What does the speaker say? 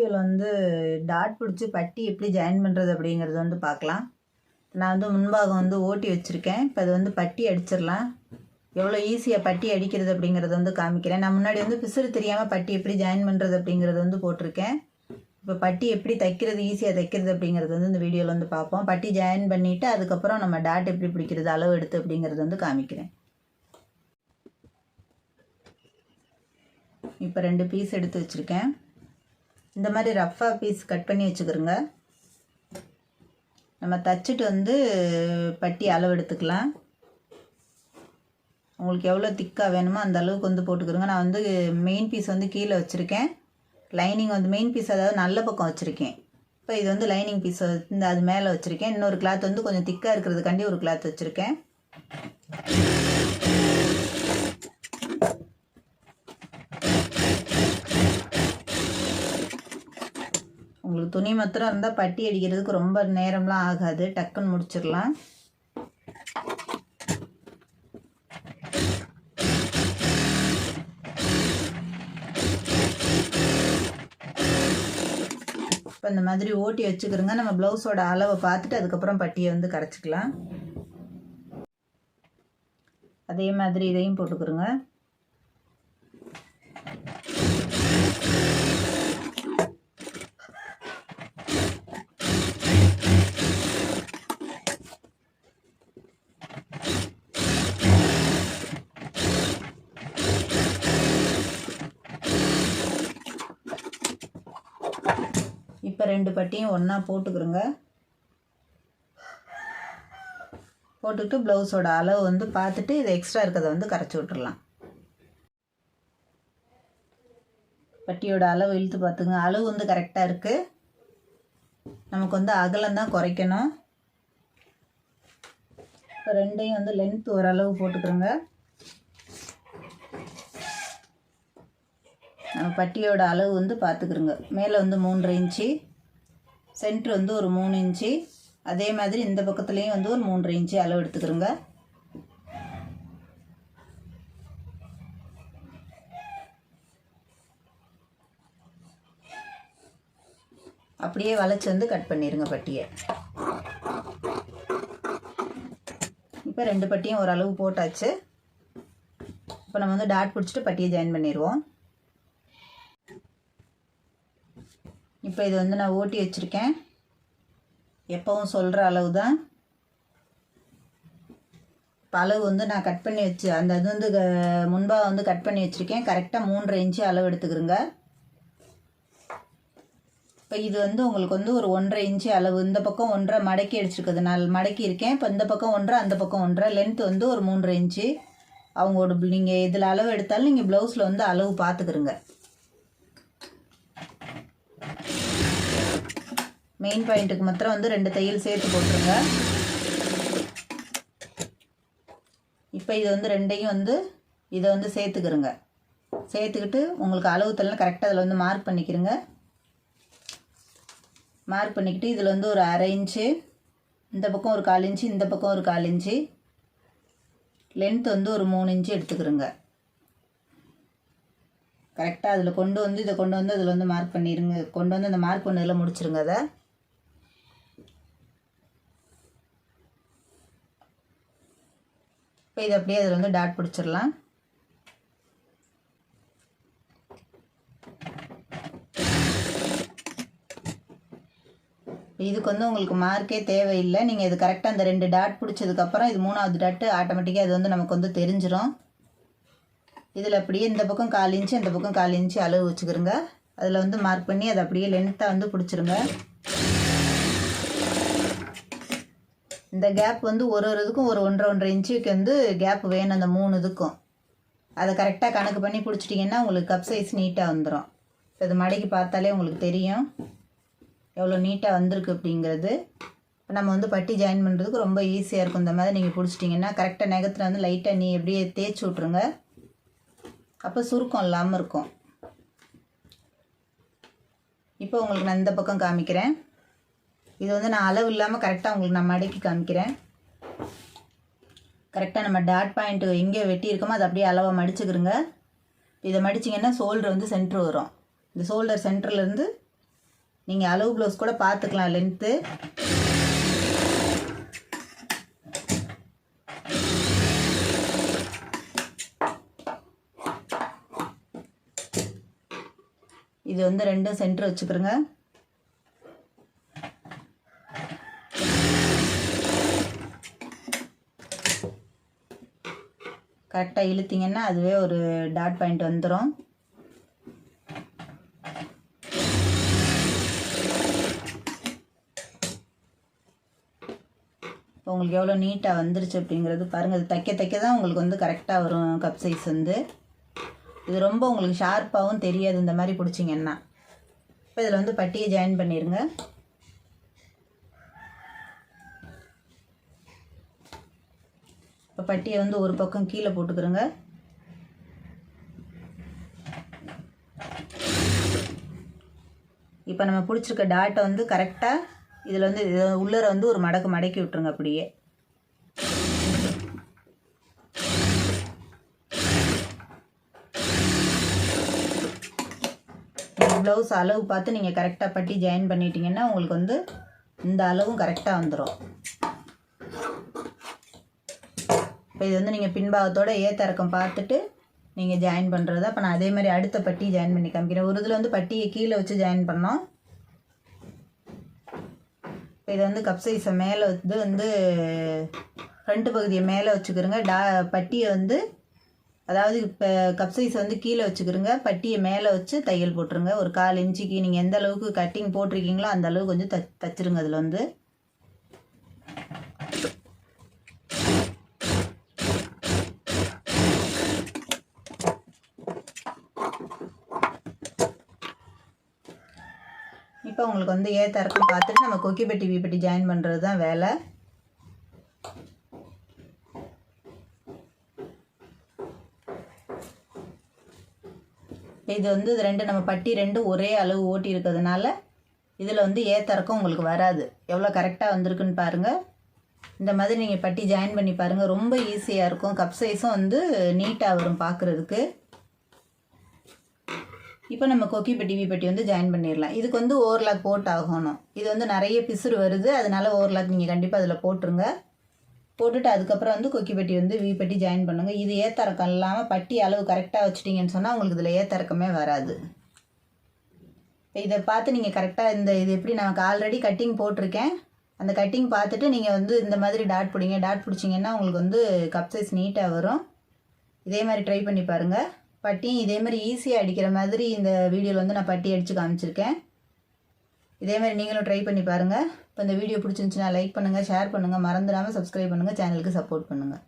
வீடியோவில் வந்து டாட் பிடிச்சி பட்டி எப்படி ஜாயின் பண்ணுறது அப்படிங்கிறது வந்து பார்க்கலாம். நான் வந்து முன்பாகம் வந்து ஓட்டி வச்சுருக்கேன். இப்போ அது வந்து பட்டி அடிச்சிடலாம். எவ்வளோ ஈஸியாக பட்டி அடிக்கிறது அப்படிங்கிறத வந்து காமிக்கிறேன். நான் முன்னாடி வந்து பிசுறு தெரியாமல் பட்டி எப்படி ஜாயின் பண்ணுறது அப்படிங்கிறது வந்து போட்டிருக்கேன். இப்போ பட்டி எப்படி தைக்கிறது ஈஸியாக தைக்கிறது அப்படிங்கிறது வந்து இந்த வீடியோவில் வந்து பார்ப்போம். பட்டி ஜாயின் பண்ணிவிட்டு அதுக்கப்புறம் நம்ம டாட் எப்படி பிடிக்கிறது அளவு எடுத்து அப்படிங்கிறது வந்து காமிக்கிறேன். இப்போ ரெண்டு பீஸ் எடுத்து வச்சுருக்கேன். இந்த மாதிரி ரஃப்பாக பீஸ் கட் பண்ணி வச்சுக்கிறோங்க. நம்ம தச்சுட்டு வந்து பட்டி அளவு எடுத்துக்கலாம். உங்களுக்கு எவ்வளோ திக்காக வேணுமோ அந்த அளவுக்கு வந்து போட்டுக்கிறோங்க. நான் வந்து மெயின் பீஸ் வந்து கீழே வச்சுருக்கேன். லைனிங் வந்து மெயின் பீஸ் அதாவது நல்ல பக்கம் வச்சுருக்கேன். இப்போ இது வந்து லைனிங் பீஸ் இந்த அது மேலே வச்சுருக்கேன். இன்னொரு கிளாத் வந்து கொஞ்சம் திக்காக இருக்கிறதுக்காண்டி ஒரு கிளாத் வச்சுருக்கேன். துணி மாத்திரம் இருந்தால் பட்டி அடிக்கிறதுக்கு ரொம்ப நேரம்லாம் ஆகாது. டக்குன்னு முடிச்சிடலாம். இப்போ இந்த மாதிரி ஓட்டி வச்சுக்கிறோங்க. நம்ம ப்ளவுஸோட அளவை பார்த்துட்டு அதுக்கப்புறம் பட்டியை வந்து கரைச்சிக்கலாம். அதே மாதிரி இதையும் போட்டுக்கிறோங்க. இப்போ ரெண்டு பட்டியும் ஒன்றா போட்டுக்கிறோங்க. போட்டுக்கிட்டு ப்ளவுஸோட அளவு வந்து பார்த்துட்டு இது எக்ஸ்ட்ரா இருக்கிறத வந்து கரைச்சி விட்டுடலாம் பட்டியோட அளவு இழுத்து பார்த்துங்க. அளவு வந்து கரெக்டாக இருக்குது நமக்கு வந்து அகலம் தான் குறைக்கணும். இப்போ ரெண்டையும் வந்து லென்த் ஓரளவு போட்டுக்கிறோங்க. பட்டியோட அளவு வந்து பார்த்துக்குருங்க. மேலே வந்து மூன்றரை இன்ச்சு சென்ட்ரு வந்து ஒரு மூணு இன்ச்சு அதே மாதிரி இந்த பக்கத்துலேயும் வந்து ஒரு மூன்றரை இன்ச்சு அளவு எடுத்துக்கிறோங்க அப்படியே வளைச்சி வந்து கட் பண்ணிடுங்க பட்டியை. இப்போ ரெண்டு பட்டியும் ஓரளவு போட்டாச்சு. இப்போ நம்ம வந்து டாட் பிடிச்சிட்டு பட்டியை ஜாயின் பண்ணிடுவோம் இப்போ இது வந்து நான் ஓட்டி வச்சுருக்கேன். எப்போவும் சொல்கிற அளவு தான் இப்போ அளவு வந்து நான் கட் பண்ணி வச்சு அந்த இது வந்து க- முன்பாக வந்து கட் பண்ணி வச்சுருக்கேன். கரெக்டாக மூன்றரை இன்ச்சு அளவு எடுத்துக்கிறோங்க. இப்போ இது வந்து உங்களுக்கு வந்து ஒரு ஒன்றரை இன்ச்சு அளவு. இந்த பக்கம் ஒன்றரை மடக்கி அடிச்சிருக்குது. நான் மடக்கி இருக்கேன். இப்போ இந்த பக்கம் ஒன்றரை அந்த பக்கம் ஒன்றரை. லென்த் வந்து ஒரு மூன்றரை இன்ச்சு. அவங்களோட நீங்கள் இதில் அளவு எடுத்தாலும் நீங்கள் ப்ளவுஸில் வந்து அளவு பார்த்துக்கிறோங்க. மெயின் பாயிண்ட்டுக்கு மாத்திரம் வந்து ரெண்டு தையல் சேர்த்து போட்டுருங்க. இப்போ இது வந்து ரெண்டையும் வந்து இதை வந்து சேர்த்துக்கிறோங்க. சேர்த்துக்கிட்டு உங்களுக்கு அளவு கரெக்டாக அதில் வந்து மார்க் பண்ணிக்கிறோங்க. மார்க் பண்ணிக்கிட்டு இதில் வந்து ஒரு அரை இன்ச்சு இந்த பக்கம் ஒரு கால் இன்ச்சு இந்த பக்கம் ஒரு கால் இன்ச்சு. லென்த் வந்து ஒரு மூணு இன்ச்சு எடுத்துக்கிறோங்க. கரெக்டாக அதில் கொண்டு வந்து இதை கொண்டு வந்து அதில் வந்து மார்க் பண்ணிடுங்க கொண்டு வந்து அந்த மார்க் பண்ணதில் முடிச்சிருங்க அதை. இப்போ இது அப்படியே அதில் வந்து டாட் பிடிச்சிடலாம். இதுக்கு வந்து உங்களுக்கு மார்க்கே தேவையில்லை. நீங்கள் இது கரெக்டாக அந்த ரெண்டு டாட் பிடிச்சதுக்கப்புறம் இது மூணாவது டாட்டு ஆட்டோமேட்டிக்காக அது வந்து நமக்கு வந்து தெரிஞ்சிடும் இதில் அப்படியே இந்த பக்கம் கால் இன்ச்சு இந்த பக்கம் கால் இன்ச்சு அளவு வச்சுக்கிறோங்க அதில் வந்து மார்க் பண்ணி அதை அப்படியே லென்த்தாக வந்து பிடிச்சிருங்க. இந்த கேப் வந்து ஒரு ஒரு இதுக்கும் ஒரு ஒன்றரை ஒன்றரை இன்ச்சுக்கு வந்து கேப் வேணும் அந்த மூணு இதுக்கும். அதை கரெக்டாக கணக்கு பண்ணி பிடிச்சிட்டிங்கன்னா உங்களுக்கு கப் சைஸ் நீட்டாக வந்துடும் இப்போ இது மடக்கி பார்த்தாலே உங்களுக்கு தெரியும். எவ்வளோ நீட்டாக வந்திருக்கு அப்படிங்கிறது. இப்போ நம்ம வந்து பட்டி ஜாயின் பண்ணுறதுக்கு ரொம்ப ஈஸியாக இருக்கும். இந்த மாதிரி நீங்கள் பிடிச்சிட்டிங்கன்னா கரெக்டாக நகத்தில் வந்து லைட்டாக நீ எப்படியே தேய்ச்சி விட்ருங்க அப்போ சுருக்கம் இல்லாமல் இருக்கும். இப்போ உங்களுக்கு நான் இந்த பக்கம் காமிக்கிறேன். இது வந்து நான் அளவு இல்லாமல் கரெக்டாக உங்களுக்கு நான் மடக்கி காமிக்கிறேன். கரெக்டாக நம்ம டாட் பாயிண்ட் எங்கே வெட்டியிருக்கோமோ அதை அப்படியே அளவாக மடிச்சுக்கிறோங்க இதை மடிச்சிங்கன்னா ஷோல்டர் வந்து சென்ட்ரு வரும். இந்த ஷோல்டர் சென்டர்லேருந்து நீங்கள் அளவு ப்ளவுஸ் கூட பார்த்துக்கலாம் லென்த்து இது வந்து ரெண்டும் சென்டர் வச்சுக்கிறோங்க கரெக்டாக இழுத்தீங்கன்னா அதுவே ஒரு டாட் பாயிண்ட் வந்துடும் இப்போ உங்களுக்கு எவ்வளோ நீட்டாக வந்துருச்சு அப்படிங்கிறது பாருங்கள் அது தைக்க தைக்க தான் உங்களுக்கு வந்து கரெக்டாக வரும் கப் சைஸ் வந்து. இது ரொம்ப உங்களுக்கு ஷார்ப்பாகவும் தெரியாது இந்த மாதிரி பிடிச்சிங்கன்னா. இப்போ இதில் வந்து பட்டியை ஜாயின் பண்ணிடுங்க இப்போ பட்டியை வந்து ஒரு பக்கம் கீழே போட்டுக்கிறோங்க. இப்போ நம்ம பிடிச்சிருக்க டாட்டை வந்து கரெக்டாக இதில் வந்து இது உள்ளர வந்து ஒரு மடக்கு மடக்கி விட்டுருங்க அப்படியே. ப்ளவுஸ் அளவு பார்த்து நீங்கள் கரெக்டாக பட்டி ஜாயின் பண்ணிட்டீங்கன்னா உங்களுக்கு வந்து இந்த அளவும் கரெக்டாக வந்துடும் இப்போ இது வந்து நீங்கள் பின்பாகத்தோட ஏத்தறக்கம் பார்த்துட்டு நீங்கள் ஜாயின் பண்ணுறது அப்போ நான் அதே மாதிரி அடுத்த பட்டி ஜாயின் பண்ணி காமிக்கிறேன். ஒரு இதில் வந்து பட்டியை கீழே வச்சு ஜாயின் பண்ணோம். இப்போ இதை வந்து கப் சைஸை மேலே வந்து வந்து ஃப்ரண்ட்டு பகுதியை மேலே வச்சுக்கிறோங்க. டா பட்டியை வந்து அதாவது இப்போ கப் சைஸ் வந்து கீழே வச்சுக்கிறோங்க. பட்டியை மேலே வச்சு தையல் போட்டுருங்க. ஒரு கால் இன்ச்சுக்கு நீங்கள் எந்த அளவுக்கு கட்டிங் போட்டிருக்கீங்களோ அந்த அளவுக்கு கொஞ்சம் த தச்சிருங்க அதில் வந்து. இப்போ உங்களுக்கு வந்து ஏற்ற இறக்கம் பார்த்துட்டு நம்ம கொக்கி பெட்டி வி ஜாயின் பண்ணுறது தான் வேலை. இது வந்து இது ரெண்டு நம்ம பட்டி ரெண்டு ஒரே அளவு ஓட்டி இருக்கிறதுனால இதில் வந்து ஏத்தறக்கம் உங்களுக்கு வராது. எவ்வளோ கரெக்டாக வந்திருக்குன்னு பாருங்கள் இந்த மாதிரி நீங்கள் பட்டி ஜாயின் பண்ணி பாருங்கள் ரொம்ப ஈஸியாக இருக்கும். கப் சைஸும் வந்து நீட்டாக வரும் பார்க்குறதுக்கு இப்போ நம்ம கொக்கி பெட்டி வி பெட்டி வந்து ஜாயின் பண்ணிடலாம். இதுக்கு வந்து ஓவர்லாக் போட்டு ஆகணும் இது வந்து நிறைய பிசுறு வருது. அதனால ஓவர்லாக் நீங்கள் கண்டிப்பாக அதில் போட்டுருங்க. போட்டுட்டு அதுக்கப்புறம் வந்து கொக்கி பெட்டி வந்து வி பெட்டி ஜாயின் பண்ணுங்கள் இது ஏத்தறக்கம் இல்லாமல் பட்டி அளவு கரெக்டாக வச்சிட்டிங்கன்னு சொன்னால் உங்களுக்கு இதில் ஏத்தறக்கமே வராது. இப்போ இதை பார்த்து நீங்கள் கரெக்டாக இந்த இது எப்படி நமக்கு ஆல்ரெடி கட்டிங் போட்டிருக்கேன். அந்த கட்டிங் பார்த்துட்டு நீங்கள் வந்து இந்த மாதிரி டாட் பிடிங்க. டாட் பிடிச்சிங்கன்னா உங்களுக்கு வந்து கப் சைஸ் நீட்டாக வரும். இதே மாதிரி ட்ரை பண்ணி பாருங்கள் பட்டியும் இதே மாதிரி ஈஸியாக அடிக்கிற மாதிரி இந்த வீடியோவில் வந்து நான் பட்டி அடித்து காமிச்சிருக்கேன். இதே மாதிரி நீங்களும் ட்ரை பண்ணி பாருங்கள் இப்போ இந்த வீடியோ பிடிச்சிருந்துச்சுன்னா லைக் பண்ணுங்கள் ஷேர் பண்ணுங்கள் மறந்துடாமல் சப்ஸ்கிரைப் பண்ணுங்கள் சேனலுக்கு சப்போர்ட் பண்ணுங்கள்